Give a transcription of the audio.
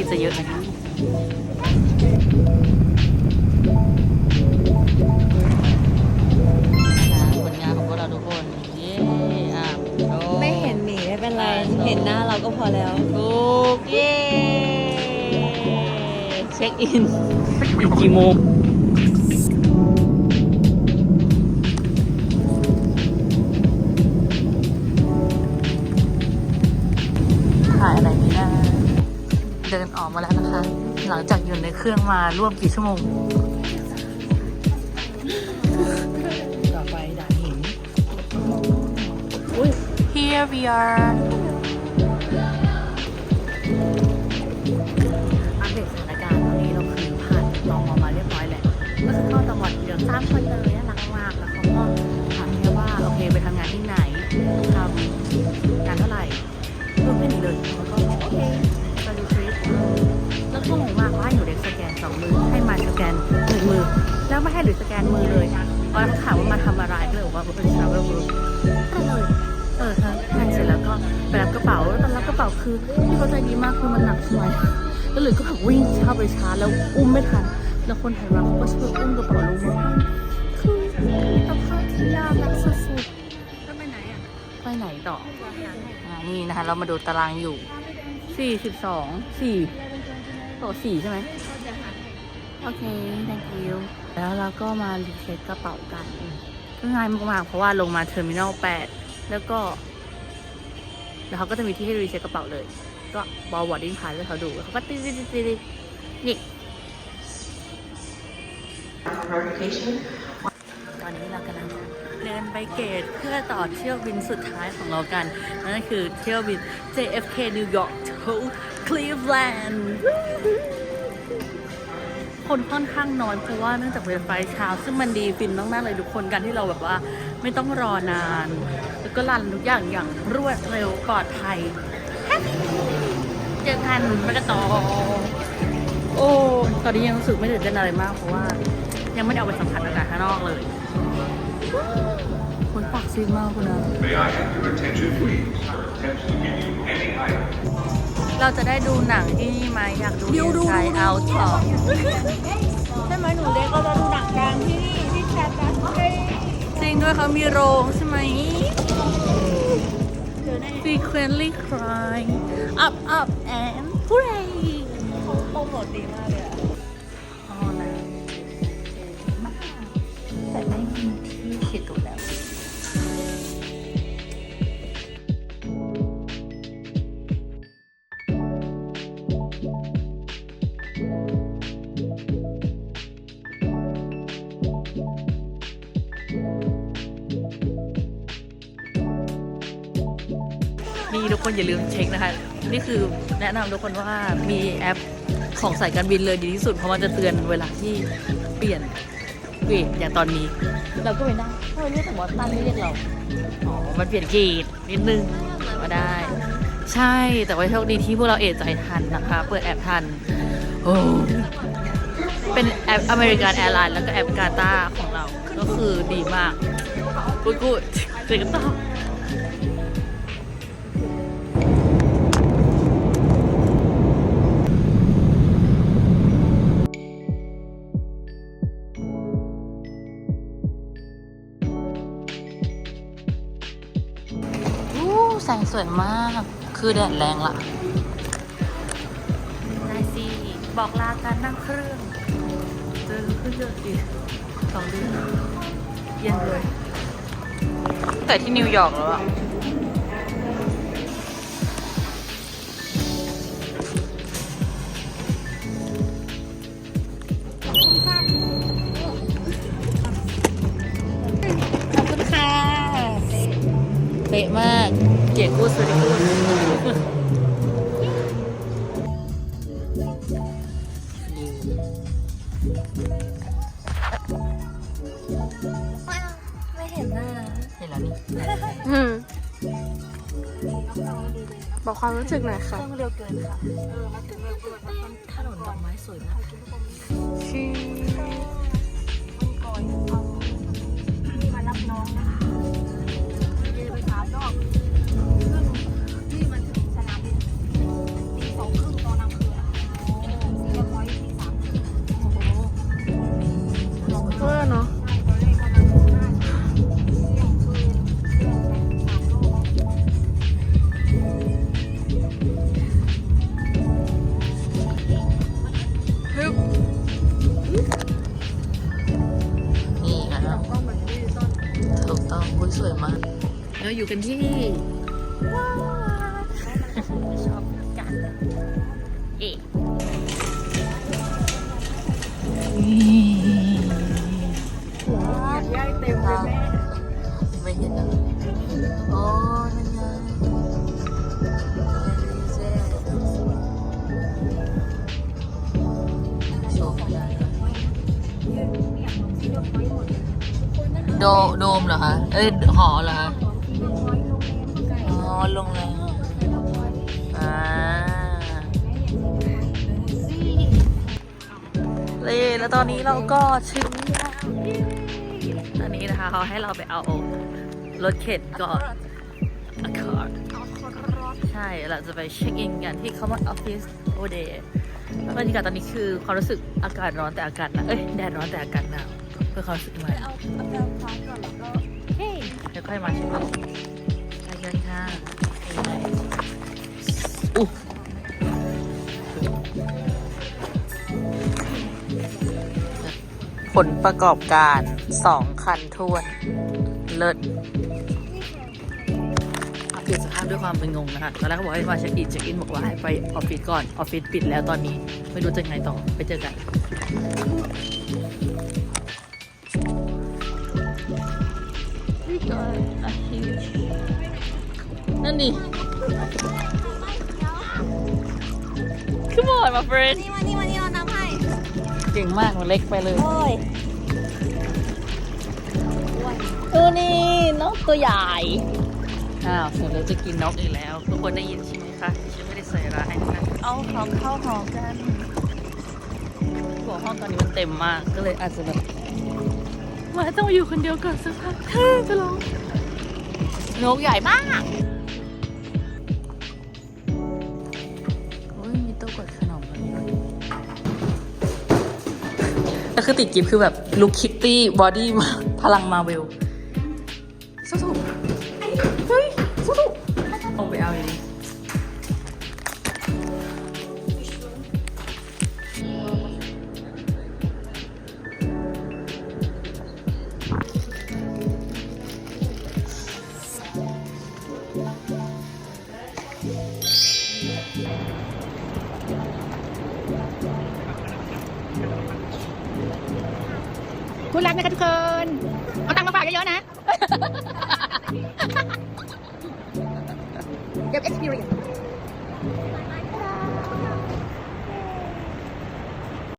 ที่จะเยอะนะคะนะคะผลงานของพวกเราทุกคนเย้อะโชว์ไม่เห็นหมีไม่เป็นไร เห็นหน้าเราก็พอแล้ว ถูกเย้ เช็คอินอีกกี่โมง เครื่องมาร่วมกี่ชั่วโมง ต่อไปด่านหิน Here we are อัปเดตสถานการณ์ตอนนี้เราคือผ่านตองมาเรียบร้อยแล้วก็คือเข้าจังหวัดเดียวสามคนเลยน่ารักมากแล้วเขาก็ถามแค่ว่าโอเคไปทำงานที่ไหนทำงานเท่าไหร่รวมแค่นี้เลยแล้วก็โอเค สองมือให้มาสแกนหนึ่งมือ แล้วไม่ให้หรือสแกนมือเลยเพราะถามว่ามาทำอะไรก็เลยบอกว่าเป็น travel group ก็เออค่ะใช่เสร็จแล้วก็ไปรับกระเป๋าตอนรับกระเป๋าคือพี่เขาใจดีมากคือมันหนักใช่ไหมแล้วหรือก็แบบวิ่งเข้าไปช้าแล้วอุ้มไม่ทันแล้วคนไทยมาเขาก็ช่วยอุ้มกระเป๋าลงมาคือตรภาพที่ยากและสุดๆแล้วไปไหนอะไปไหนต่ออ่านี่นะคะ เรามาดูตารางอยู่สี่สิบสองสี่ต่อสี่ใช่ไหม โอเค thank you แล้วเราก็มารีเช็คกระเป๋ากันก็ง่ายมากๆเพราะว่าลงมาเทอร์มินอลแปดแล้วก็ แล้วเขาก็จะมีที่ให้รีเช็คกระเป๋าเลย ก็บอลวอร์ดิ้งพาสให้เขาดูเขาก็ติ๊ดติ๊ดติ๊ดติ๊ดนี่ ตอนนี้เรากำลังเดินไปเกตเพื่อต่อเที่ยวบินสุดท้ายของเรากัน นั่นก็คือเที่ยวบิน JFK New York to Cleveland คนค่อนข้างน้อยเพราะว่าเนื่องจากเป็นไฟเช้า ซึ่งมันดีฟินมากๆเลยทุกคนกันที่เราแบบว่าไม่ต้องรอนาน แล้วก็รันทุกอย่างอย่างรวดเร็วปลอดภัยเจอกันไปกันต่อโอ้ตอนนี้ยังรู้สึกไม่ตื่นเต้นอะไรมากเพราะว่า ยังไม่ได้เอาไปสัมผัสอากาศข้างนอกเลยคนปากซีดมากคุณนะ เราจะได้ดูหนังที่นี่ไหมอยากดู Inside Out ต่อใช่ไหมหนูเล็กก็จะดูหนังกลางที่นี่ที่แคทนะจริงด้วยเขามีโรงใช่ไหม Frequently cry up up and hooray โปรโมทดีมากเลยอะอ๋อนะแต่ไม่มีที่เขียนตัวแล้ว ทุกคนอย่าลืมเช็คนะคะ นี่คือแนะนำทุกคนว่ามีแอปของสายการบินเลยดีที่สุด เพราะมันจะเตือนเวลาที่เปลี่ยนเกรดอย่างตอนนี้ เราก็ไปนั่งทำไมเรียกแต่บอสตันไม่เรียกเรา อ๋อ มันเปลี่ยนเกรดนิดนึงก็ได้ ใช่แต่ว่าโชคดีที่พวกเราเอะใจทันนะคะ เปิดแอปทัน โอ้เป็นแอปอเมริกันแอร์ไลน์แล้วก็แอปกาตาของเรา ก็คือดีมากกูดกูดเจอกันต่อ สงสวยมาก คือแดดแรงละนายซีบอกลาการนั่งเครื่องเจอเครื่องเยอะดิสองเดือนเย็นเลย แต่ที่นิวยอร์กแล้วอะขอบคุณค่ะเป๊ะมาก เกียรติกูดสวัสดีกูดไม่เห็นหน้าเห็นแล้วนี่บอกความรู้สึกหน่อยค่ะต้องเร็วเกินค่ะถนนดอกไม้สวยมาก ชื่อ ตองคุณสวยมากเราอยู่กันที่ว้าวชอบกันเอ๊ยายเต็มเลยแม่ โดโดมเหรอคะเอ้ยหอเหรอคะอ๋อโรงแรมอ่าเล่แล้วตอนนี้เราก็ถึงแล้วตอนนี้นะคะเขาให้เราไปเอารถเข็นก่อนอาคาร์ใช่เราจะไปเช็คอินกันที่ Common Office o d a y บรรยากาศตอนนี้คือความรู้สึกอากาศร้อนแต่อากาศหนาวเอ้ยแดดร้อนแต่อากาศหนาว พื่อความรู้สึกใหม่เอาเอาแปรงฟันก่อนแล้วก็เฮ้ยเดี๋ยวค่อยมาชิมไปกันค่ะอู้ผลประกอบการสองคันท้วนเลิศอัปเดตสภาพด้วยความเป็นงงนะคะตอนแรกเขาบอกให้มาเช็คอินเช็คอินบอกว่าให้ไปออฟฟิศก่อน ออฟฟิศปิดแล้วตอนนี้ ไม่รู้จะไงต่อไปเจอกัน นั่นดิ Come on my friend นี่มานี่มานี่เอาน้ำให้เก่งมากมันเล็กไปเลย โอ้ยดูนี่นกตัวใหญ่ อ้าวเสร็จแล้วจะกินนกอีกแล้ว ทุกคนได้ยินใช่ไหมคะ ฉันไม่ได้ใส่ร้ายนะเอาของเข้าหอกันหัวห้องตอนนี้มันเต็มมาก ก็เลยอาจจะแบบ มาต้องอยู่คนเดียวก่อนสักพักจะร้องนกใหญ่มากโอ้ยมีต๊ะกดขนมเลยแล้วคือติดกิฟคือแบบลุคคิตตี้บอดี้มาพลังมาเวลสู้ๆเฮ้ยสู้ๆเอาไปเอาอย่างนี้ คุณรักนะคะทุกคน เอาตังค์มาฝากเยอะๆนะเก็บ experience